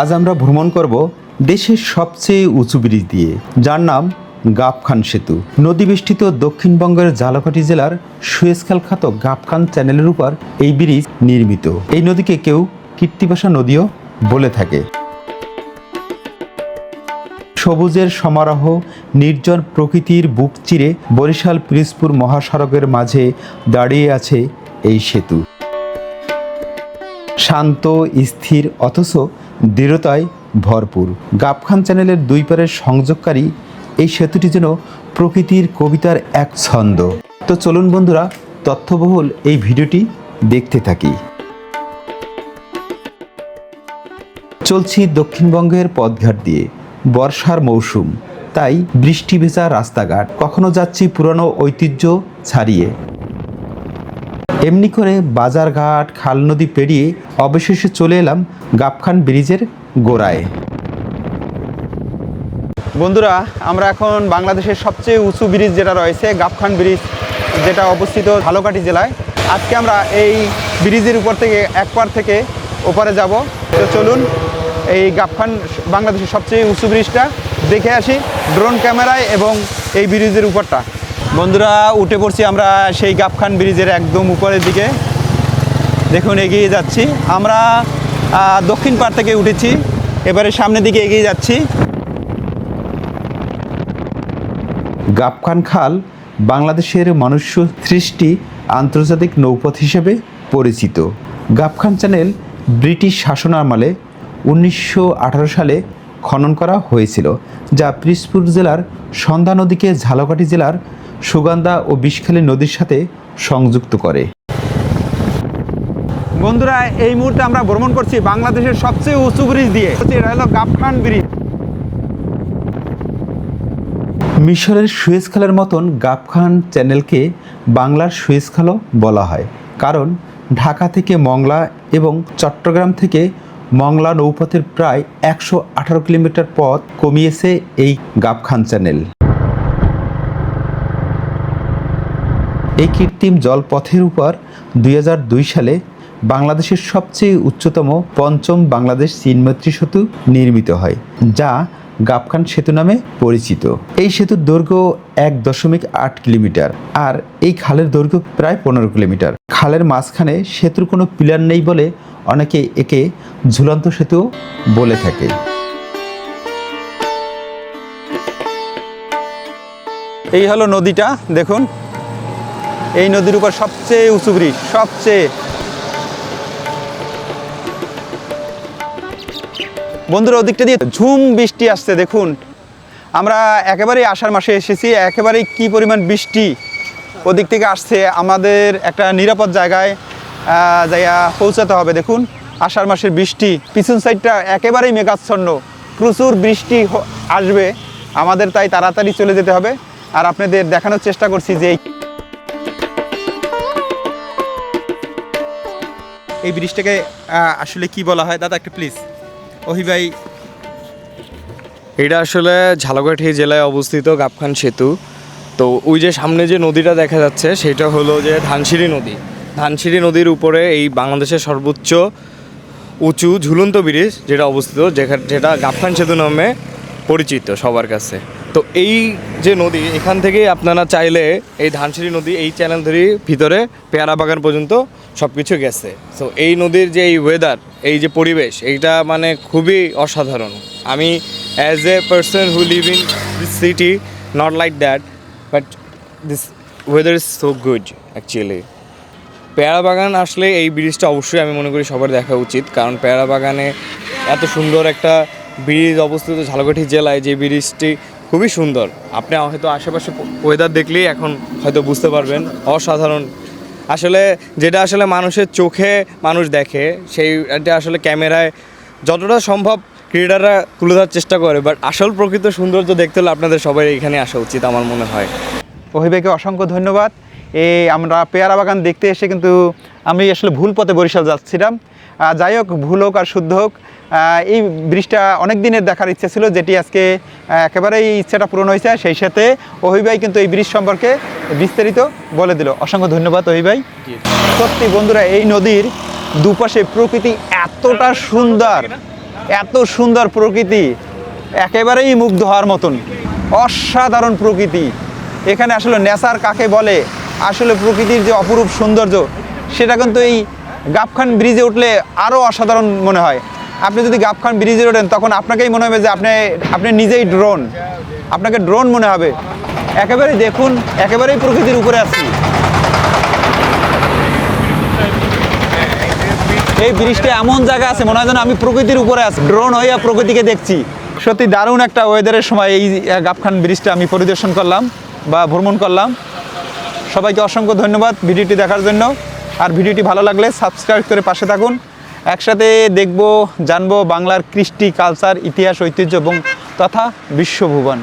আজ আমরা ভ্রমণ করব দেশের সবচেয়ে উঁচু ব্রিজ দিয়ে। যার নাম গাবখান সেতু। নদী বেষ্টিত দক্ষিণবঙ্গের ঝালকাঠি জেলার সুয়েজখাল খ্যাত গাবখান চ্যানেলের উপর এই ব্রিজ নির্মিত। এই নদীকে কেউ কীর্তিবাসা নদীও বলে থাকে। সবুজের সমারোহ, নির্জন প্রকৃতির বুক চিরে বরিশাল পিরিজপুর মহাসড়কের মাঝে দাঁড়িয়ে আছে এই সেতু। শান্ত, স্থির, অথচ দৃঢ়তায় ভরপুর। গাবখান চ্যানেলের দুই পারের সংযোগকারী এই সেতুটি যেন প্রকৃতির কবিতার এক ছন্দ। তো চলুন বন্ধুরা, তথ্যবহুল এই ভিডিওটি দেখতে থাকি। চলছি দক্ষিণবঙ্গের পথঘাট দিয়ে। বর্ষার মৌসুম, তাই বৃষ্টি ভেজা রাস্তাঘাট। কখনো যাচ্ছি পুরনো ঐতিহ্য ছাড়িয়ে। এমনি করে বাজারঘাট, খাল নদী পেরিয়ে অবশেষে চলে এলাম গাবখান ব্রিজের গোড়ায়। বন্ধুরা, আমরা এখন বাংলাদেশের সবচেয়ে উঁচু ব্রিজ যেটা রয়েছে, গাবখান ব্রিজ, যেটা অবস্থিত ঝালকাঠি জেলায়। আজকে আমরা এই ব্রিজের উপর থেকে এক পার থেকে ওপারে যাব। তো চলুন, এই গাবখান বাংলাদেশের সবচেয়ে উঁচু ব্রিজটা দেখে আসি, ড্রোন ক্যামেরায় এবং এই ব্রিজের উপরটা। বন্ধুরা, উঠে পড়ছি আমরা সেই গাবখান ব্রিজের একদম উপরের দিকে। দেখুন, এগিয়ে যাচ্ছি। আমরা দক্ষিণ পাড় থেকে উঠেছি। এবারে সামনের দিকে এগিয়ে যাচ্ছি। গাবখান খাল বাংলাদেশের মনুষ্য সৃষ্টি আন্তর্জাতিক নৌপথ হিসেবে পরিচিত। গাবখান চ্যানেল ব্রিটিশ শাসনামলে উনিশশো আঠারো সালে খনন করা হয়েছিল, যা পিরিজপুর জেলার সন্ধ্যা নদীকে ঝালকাঠি জেলার সুগন্ধা ও বিষখালী নদীর সাথে সংযুক্ত করে। বন্ধুরা এই মুহূর্তে আমরা ভ্রমণ করছি বাংলাদেশের সবচেয়ে উঁচু ব্রিজ দিয়ে। এটা হলো গাবখান ব্রিজ মিশরের সুয়েজ খালের মতন গাবখান চ্যানেলকে বাংলার সুয়েজ খালও বলা হয়। কারণ ঢাকা থেকে মংলা এবং চট্টগ্রাম থেকে মংলা নৌপথের প্রায় একশো আঠারো কিলোমিটার পথ কমিয়েছে এই গাবখান চ্যানেল। এই কৃত্রিম জলপথের উপর দুই হাজার দুই সালে বাংলাদেশের সবচেয়ে উচ্চতম পঞ্চম বাংলাদেশ চীন মৈত্রী সেতু নির্মিত হয়, যা গাবখান সেতু নামে পরিচিত। এই সেতুর দৈর্ঘ্য এক দশমিক আট কিলোমিটার আর এই খালের দৈর্ঘ্য প্রায় পনেরো কিলোমিটার। খালের মাঝখানে সেতুর কোনো পিলার নেই বলে অনেকে একে ঝুলন্ত সেতু বলে থাকে। এই হলো নদীটা, দেখুন। এই নদীর উপর সবচেয়ে উঁচু ব্রিজ, সবচেয়ে। বন্ধুরা, ওদিকটা দিয়ে ঝুম বৃষ্টি আসছে, দেখুন। আমরা একেবারেই আষাঢ় মাসে এসেছি, একেবারেই কি পরিমাণ বৃষ্টি ওদিক থেকে আসছে, আমাদের একটা নিরাপদ জায়গায় জায়গা পৌঁছাতে হবে, দেখুন। আষাঢ় মাসের বৃষ্টি, পিছন সাইডটা একেবারেই মেঘাচ্ছন্ন, প্রচুর বৃষ্টি আসবে। আমাদের তাই তাড়াতাড়ি চলে যেতে হবে। আর আপনাদের দেখানোর চেষ্টা করছি যে এই- ব্রিজটাকে আসলে কি বলা হয়? দাদা, একটা প্লিজ ওহি ভাই। এটা আসলে ঝালকাঠি জেলায় অবস্থিত গাবখান সেতু। তো ওই যে সামনে যে নদীটা দেখা যাচ্ছে, সেটা হলো যে ধানসিঁড়ি নদী। ধানসিঁড়ি নদীর উপরে এই বাংলাদেশের সর্বোচ্চ উঁচু ঝুলন্ত ব্রিজ, যেটা অবস্থিত যেটা গাবখান সেতু নামে পরিচিত সবার কাছে। তো এই যে নদী, এখান থেকেই আপনারা চাইলে এই ধানসিঁড়ি নদী, এই চ্যানেল ধরেই ভিতরে পেয়ারা বাগান পর্যন্ত সব কিছু গেছে। তো এই নদীর যে এই ওয়েদার এই যে পরিবেশ, এইটা মানে খুবই অসাধারণ। আমি as a person who live in this city not like that but this weather is so good actually Peyara Bagan আসলে এই ব্রিজটা অবশ্যই আমি মনে করি সবার দেখা উচিত, কারণ পেয়ারা বাগানে এত সুন্দর একটা ব্রিজ অবস্থিত ঝালকাঠি জেলায় যে ব্রিজটি খুবই সুন্দর। আপনি হয়তো আশেপাশে ওয়েদার দেখলেই এখন হয়তো বুঝতে পারবেন, অসাধারণ। আসলে যেটা আসলে মানুষের চোখে মানুষ দেখে, সেইটা আসলে ক্যামেরায় যতটা সম্ভব ক্রিয়েটাররা তুলে ধরার চেষ্টা করে বাট আসল প্রকৃত সৌন্দর্য দেখতে হলে আপনাদের সবাই এখানে আসা উচিত আমার মনে হয়। ওহিবাইকে অসংখ্য ধন্যবাদ। এই আমরা পেয়ারা বাগান দেখতে এসে কিন্তু আমি আসলে ভুল পথে বরিশাল যাচ্ছিলাম। যাই হোক, ভুল হোক আর শুদ্ধ হোক এই ব্রিজটা অনেক দিনের দেখার ইচ্ছে ছিল, যেটি আজকে একেবারেই ইচ্ছাটা পূরণ হয়েছে। সেই সাথে ওহিবাই কিন্তু এই ব্রিজ সম্পর্কে বিস্তারিত বলে দিল। অসংখ্য ধন্যবাদ ওহিবাই সত্যি বন্ধুরা, এই নদীর দুপাশে প্রকৃতি এতটা সুন্দর, এত সুন্দর প্রকৃতি, একেবারেই মুগ্ধ হওয়ার মতন, অসাধারণ প্রকৃতি। এখানে আসলে নেচার কাকে বলে, আসলে প্রকৃতির যে অপরূপ সৌন্দর্য, সেটা কিন্তু এই গাবখান ব্রিজে উঠলে আরও অসাধারণ মনে হয়। আপনি যদি গাবখান ব্রিজে ওঠেন, তখন আপনাকেই মনে হবে যে আপনি আপনি নিজেই ড্রোন। আপনাকে ড্রোন মনে হবে। একেবারেই দেখুন, একেবারেই প্রকৃতির উপরে আছি। এই ব্রিজটা এমন জায়গা আছে, মনে হয় যেন আমি প্রকৃতির উপরে আছি, ড্রোন হইয়া প্রকৃতিকে দেখছি। সত্যি দারুণ একটা ওয়েদারের সময় এই গাবখান ব্রিজটা আমি পরিদর্শন করলাম বা ভ্রমণ করলাম। সবাইকে অসংখ্য ধন্যবাদ ভিডিওটি দেখার জন্য। আর ভিডিওটি ভালো লাগলে সাবস্ক্রাইব করে পাশে থাকুন। একসাথে দেখব, জানব বাংলার কৃষ্টি কালচার ইতিহাস, ঐতিহ্য এবং তথা বিশ্বভুবন।